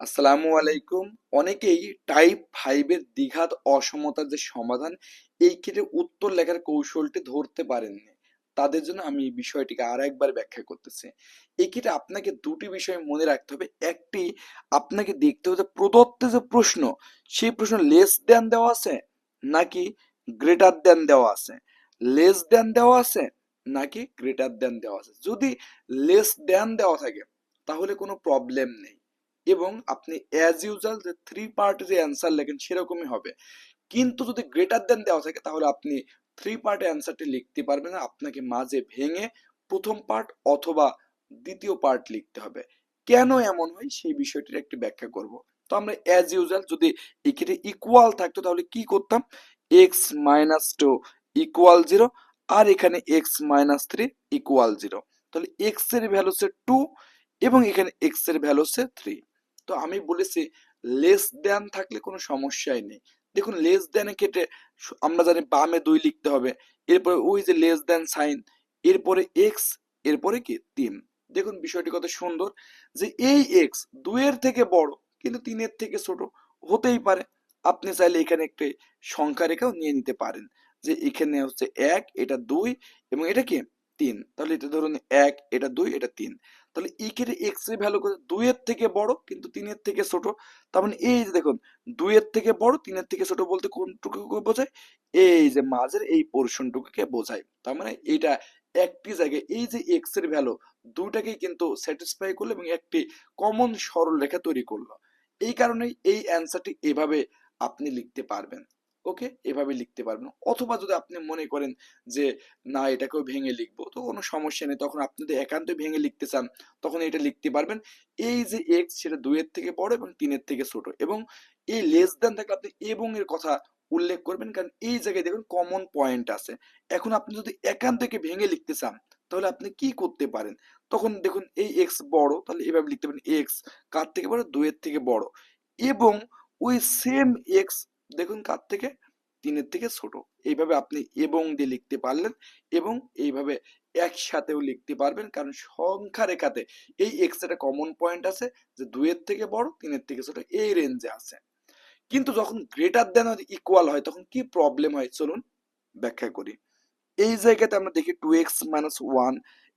আসসালামু আলাইকুম। অনেকেই টাইপ ফাইভের দ্বিঘাত অসমতার যে সমাধান, এই ক্ষেত্রে উত্তর লেখার কৌশলটি ধরতে পারেননি। তাদের জন্য আমি এই বিষয়টিকে আর একবার ব্যাখ্যা করতেছি। এই ক্ষেত্রে আপনাকে দুটি বিষয় মনে রাখতে হবে। একটি, আপনাকে দেখতে হবে প্রদত্ত যে প্রশ্ন, সেই প্রশ্ন লেস দেন দেওয়া আছে নাকি গ্রেটার দেন দেওয়া আছে? লেস দেন দেওয়া আছে নাকি গ্রেটার দেন দেওয়া আছে? যদি লেস দেন দেওয়া থাকে, তাহলে কোনো প্রবলেম নেই। এবং আপনি অ্যাজ ইউজুয়াল যে থ্রি পার্ট যে অ্যান্সার লেখেন সেরকমই হবে। কিন্তু যদি গ্রেটার দেন দেওয়া থাকে, তাহলে আপনি থ্রি পার্ট অ্যান্সারটি লিখতে পারবেন না। আপনাকে মাঝে ভেঙে প্রথম পার্ট অথবা দ্বিতীয় পার্ট লিখতে হবে। কেন এমন হয়? সেই বিষয়টির একটি ব্যাখ্যা করব। তো আমরা অ্যাজ ইউজুয়াল যদি এক্ষেত্রে ইকুয়াল থাকতো, তাহলে কি করতাম? X minus two equal zero আর এখানে x minus three equal zero তাহলে এক্সের ভ্যালু হচ্ছে টু এবং এখানে এক্সের ভ্যালু হচ্ছে থ্রি তো আমি বলেছি লেস দেন থাকলে কোনো সমস্যাই নেই। দেখুন লেস দেনের ক্ষেত্রে আমরা জানি বামে দুই লিখতে হবে। এরপরে ওই যে লেস দেন সাইন এরপরে এক্স এরপরে কি? তিন। দেখুন, বিষয়টি কত সুন্দর যে এই এক্স দুইয়ের থেকে বড়, কিন্তু তিনের থেকে ছোট হতেই পারে। আপনি চাইলে এখানে একটি সংখ্যা রেখাও নিয়ে নিতে পারেন যে এখানে হচ্ছে এক, এটা দুই, এবং এটা কি? তিন। তাহলে এটা ধরুন এক, এটা দুই, এটা তিন। তাহলে এই ক্ষেত্রে এক্সের ভ্যালু কত? দুইয়ের থেকে বড়, কিন্তু তিনের থেকে ছোট। তার মানে এই যে দেখুন, দুইয়ের থেকে বড়, তিনের থেকে ছোট বলতে কোনটুকু বোঝায়? এই যে মাঝের এই পোর্শনটুকুকে বোঝায়। তার মানে এটা একটি জায়গায় এই যে এক্সের ভ্যালু দুটাকেই কিন্তু স্যাটিসফাই করল এবং একটি কমন সরল রেখা তৈরি করল। এই কারণেই এই অ্যান্সারটি এভাবে আপনি লিখতে পারবেন। ওকে, এভাবে লিখতে পারবেন। অথবা যদি আপনি মনে করেন যে, না, এটাকেও ভেঙে লিখব। তো কোনো সমস্যা নেই। তখন আপনি যদি একান্তই ভেঙে লিখতে চান, তখন এটা লিখতে পারবেন। এই যে এক্স সেটা দুইয়ের থেকে বড় এবং তিনের থেকে ছোট এবং এই লেস দেন থাকলে আপনি এবং এর কথা উল্লেখ করবেন। কারণ এই জায়গায় দেখুন কমন পয়েন্ট আছে। এখন আপনি যদি একান্তকে ভেঙে লিখতে চান, তাহলে আপনি কি করতে পারেন? তখন দেখুন এই এক্স বড়, তাহলে এভাবে লিখতে পারেন এক্স কার থেকে বড়? দুইয়ের থেকে বড় এবং ওই সেম এক্স দেখুন কার থেকে? তিনের থেকে ছোট। এইভাবে আপনি এবং দিয়ে লিখতে পারলেন এবং এইভাবে একসাথেও লিখতে পারবেন কারণ সংখ্যা রেখাতে এই এক্স একটা কমন পয়েন্ট আছে যে দুইয়ের থেকে বড়, তিনের থেকে ছোট এই রেঞ্জে আছে। কিন্তু যখন গ্রেটার দেন ইকুয়াল হয়, তখন কি প্রবলেম হয়? চলুন ব্যাখ্যা করি। এই জায়গাতে আমরা দেখি two x minus one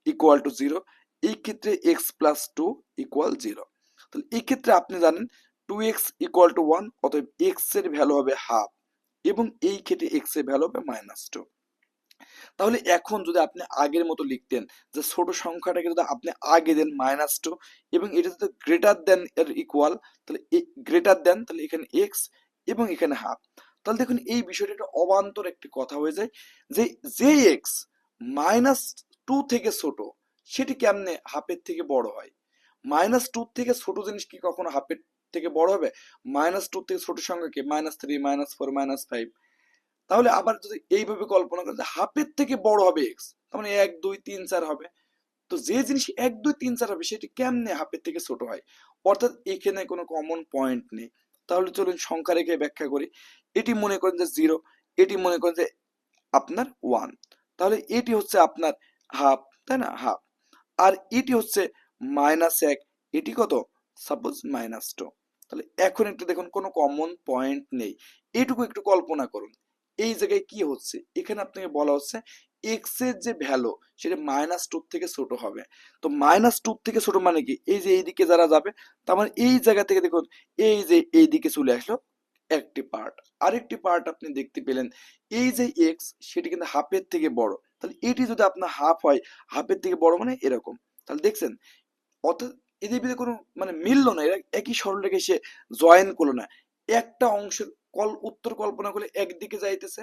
equal two zero এই ক্ষেত্রে x plus two equal zero তাহলে এই ক্ষেত্রে আপনি জানেন two x equal two one অতএব এক্সের ভ্যালু হবে হাফ এবং এই ক্ষেত্রে এক্সের ভ্যালু হবে মাইনাস টু তাহলে এখন যদি আপনি আগের মতো লিখতেন যে ছোট সংখ্যাটাকে যদি আপনি আগে দেন মাইনাস টু এবং এটা যদি গ্রেটার দেন এর ইকুয়াল তাহলে গ্রেটার দেন তাহলে এখানে এক্স এবং এখানে হাফ তাহলে দেখুন এই বিষয়টা একটা অবান্তর একটি কথা হয়ে যায় যে যে এক্স মাইনাস টু থেকে ছোট, সেটি কেমনে হাফের থেকে বড় হয়? মাইনাস টু থেকে ছোট জিনিস কি কখনো হাফের থেকে বড় হবে মাইনাস টু থেকে ছোট সংখ্যা কি? Minus three minus four minus five তাহলে আবার যদি এইভাবে কল্পনা করেন হাফের থেকে বড় হবে এক্স তার মানে এক, দুই, তিন, চার হবে। তো যে জিনিস এক, দুই, তিন, চার হবে, সেটি কেমনে হাফের থেকে ছোট হয়? অর্থাৎ এখানে কোনো কমন পয়েন্ট নেই। তাহলে চলুন সংখ্যা রেখে ব্যাখ্যা করি। এটি মনে করেন যে জিরো এটি মনে করেন যে আপনার ওয়ান তাহলে এটি হচ্ছে আপনার হাফ তাই না? হাফ আর এটি হচ্ছে মাইনাস এক, এটি কত? সাপোজ মাইনাস টু তাহলে এখন একটু দেখুন, কোনো কমন পয়েন্ট নেই। এইটুকু একটু কল্পনা করুন। এই জায়গায় কি হচ্ছে? এখানে আপনাকে বলা হচ্ছে এক্সের যে ভ্যালু সেটা মাইনাস টু থেকে ছোট হবে। তো মাইনাস টু থেকে ছোট মানে কি? এই যে এইদিকে যারা যাবে, তার মানে এই জায়গা থেকে দেখুন, এই যে এই দিকে চলে আসলো একটি পার্ট আরেকটি পার্ট আপনি দেখতে পেলেন, এই যে এক্স সেটি কিন্তু হাফের থেকে বড়। তাহলে এটি যদি আপনার হাফ হয় হাফের থেকে বড় মানে এরকম। তাহলে দেখছেন, অর্থাৎ এদের ভিতরে কোনো মানে মিললো না, এরা একই সরলরেখে সে জয়েন করল না। একটা অংশের কল, উত্তর কল্পনা করলে একদিকে যাইতেছে,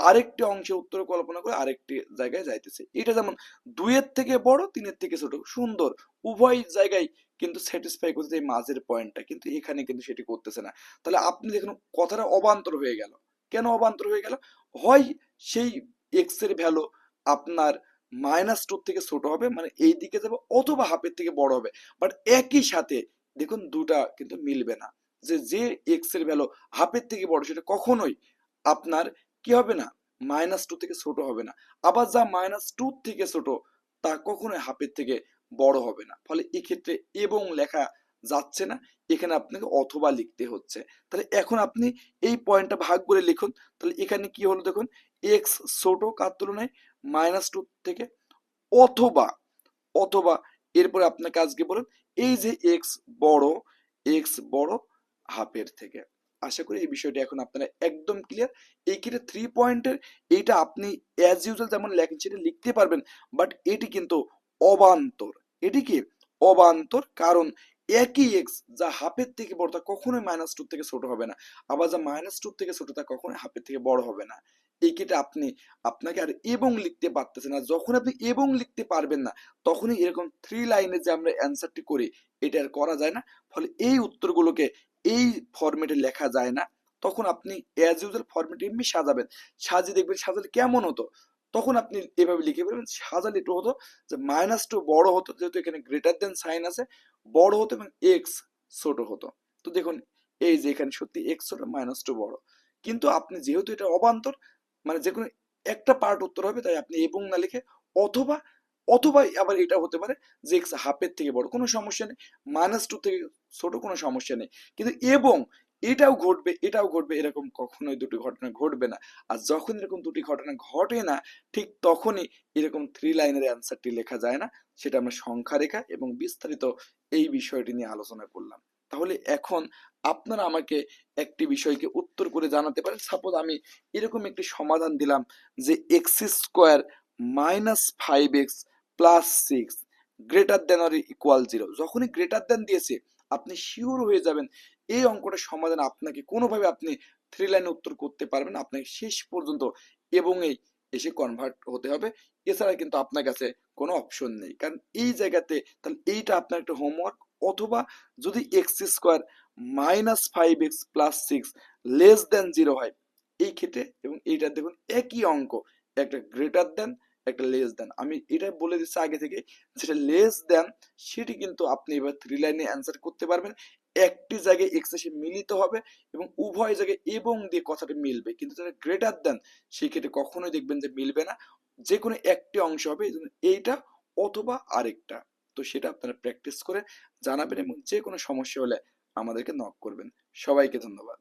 আরেকটি অংশে উত্তর কল্পনা করে আরেকটি জায়গায় যাইতেছে। এটা যেমন দুইয়ের থেকে বড়, তিনের থেকে ছোট, সুন্দর। উভয় জায়গায় কিন্তু স্যাটিসফাই করতে এই মাঝের পয়েন্টটা কিন্তু এখানে কিন্তু সেটি করতেছে না। তাহলে আপনি দেখুন, কথাটা অবান্তর হয়ে গেল। কেন অবান্তর হয়ে গেল? হয় সেই এক্সের ভ্যালু আপনার মাইনাস টু থেকে ছোট হবে মানে এই দিকে যাবে অথবা হাফের থেকে বড় হবে। বাট একই সাথে দেখুন দুটা কিন্তু মিলবে না। যে যে এক্সের ভ্যালু হাফের থেকে বড়, সেটা কখনোই আপনার কি হবে না? মাইনাস টু থেকে ছোট হবে না। আবার যা মাইনাস টু থেকে ছোট, তা কখনোই হাফের থেকে বড় হবে না। ফলে এক্ষেত্রে এবং লেখা যাচ্ছে না, এখানে আপনাকে অথবা লিখতে হচ্ছে। তাহলে এখন আপনি এই পয়েন্টটা ভাগ করে লিখুন। তাহলে এখানে কি হলো দেখুন? এক্স ছোট কার তুলনায় মাইনাস টু থেকে অথবা অথবা এরপরে আপনাকে আজকে বলুন, এই যে এক্স বড় এক্স বড় হাফের থেকে। আশা করি এই বিষয়টি এখন আপনারা একদম ক্লিয়ার এই ক্ষেত্রে থ্রি পয়েন্টের এইটা আপনি অ্যাজ ইউজুয়াল যেমন লেখেন সেটা লিখতে পারবেন বাট এটি কিন্তু অবান্তর। এটি কি? অবান্তর, কারণ একই এক্স যা হাফের থেকে বড় তা কখনোই মাইনাস টু থেকে ছোট হবে না। আবার যা মাইনাস টু থেকে ছোট তা কখনোই হাফের থেকে বড় হবে না। এই ক্ষেত্রে আপনি, আপনাকে আর এবং লিখতে পারতেছেন না। যখন আপনি এবং লিখতে পারবেন না, তখনই এরকম থ্রি লাইনে যে আমরা অ্যান্সারটি করি, এটা আর করা যায় না। ফলে এই উত্তরগুলোকে এই ফরম্যাটে লেখা যায় না। তখন আপনি অ্যাজ ইউজুয়াল ফরম্যাটে এমনি সাজাবেন। সাজিয়ে দেখবেন সাজালে কেমন হতো? তখন আপনি এভাবে লিখে ফেলবেন, সাজালে একটু হতো যে মাইনাস টু বড় হতো, যেহেতু এখানে গ্রেটার দেন সাইন আছে, বড় হতো এবং এক্স ছোট হতো। তো দেখুন, এই যে এখানে সত্যি এক্স ছোট মাইনাস টু বড়। কিন্তু আপনি যেহেতু এটা অবান্তর মানে যে কোনো একটা পার্ট উত্তর হবে, তাই আপনি এবং না লিখে অথবা অথবা আবার এটা হতে পারে যে এক্স হাফের থেকে বড়, কোনো সমস্যা নেই। মাইনাস টু থেকে ছোট কোনো সমস্যা নেই। কিন্তু এবং এটাও ঘটবে এটাও ঘটবে, এরকম কখনোই দুটি ঘটনা ঘটবে না। আর যখন এরকম দুটি ঘটনা ঘটে না, ঠিক তখনই এরকম থ্রি লাইনের অ্যান্সারটি লেখা যায় না। সেটা আমরা সংখ্যা রেখা এবং বিস্তারিত এই বিষয়টি নিয়ে আলোচনা করলাম। তাহলে এখন আপনারা আমাকে একটি বিষয়কে উত্তর করে জানাতে পারেন। সাপোজ আমি এরকম একটি সমাধান দিলাম যে x square minus five x plus six greater than or equal zero যখনই গ্রেটার দেন দিয়েছে, আপনি শিওর হয়ে যাবেন এই অঙ্কটার সমাধান আপনাকে কোনোভাবে আপনি থ্রি লাইনে উত্তর করতে পারবেন আপনাকে শেষ পর্যন্ত এবং এই এসে কনভার্ট হতে হবে। এছাড়া কিন্তু আপনার কাছে কোনো অপশন নেই। কারণ এই জায়গাতে তাহলে এইটা আপনার একটা হোমওয়ার্ক অথবা যদি x square minus five x plus six less than zero হয়। এই ক্ষেত্রে এবং এইটা দেখুন একই অঙ্ক, একটা গ্রেটার দেন একটা লেস দেন আমি এটা বলে দিচ্ছি আগে থেকে, যেটা লেস দেন সেটি কিন্তু আপনি এবার থ্রি লাইনে অ্যান্সার করতে পারবেন। একটি জায়গায় এক্স এসে মিলিত হবে এবং উভয় জায়গায় এবং দিয়ে কথাটা মিলবে। কিন্তু যারা গ্রেটার দেন সেই ক্ষেত্রে কখনোই দেখবেন যে মিলবে না। যে কোনো একটি অংশ হবে এইটা অথবা আরেকটা। তো সেটা আপনারা প্র্যাকটিস করে জানাবেন এবং যে কোনো সমস্যা হলে আমাদেরকে নক করবেন। সবাইকে ধন্যবাদ।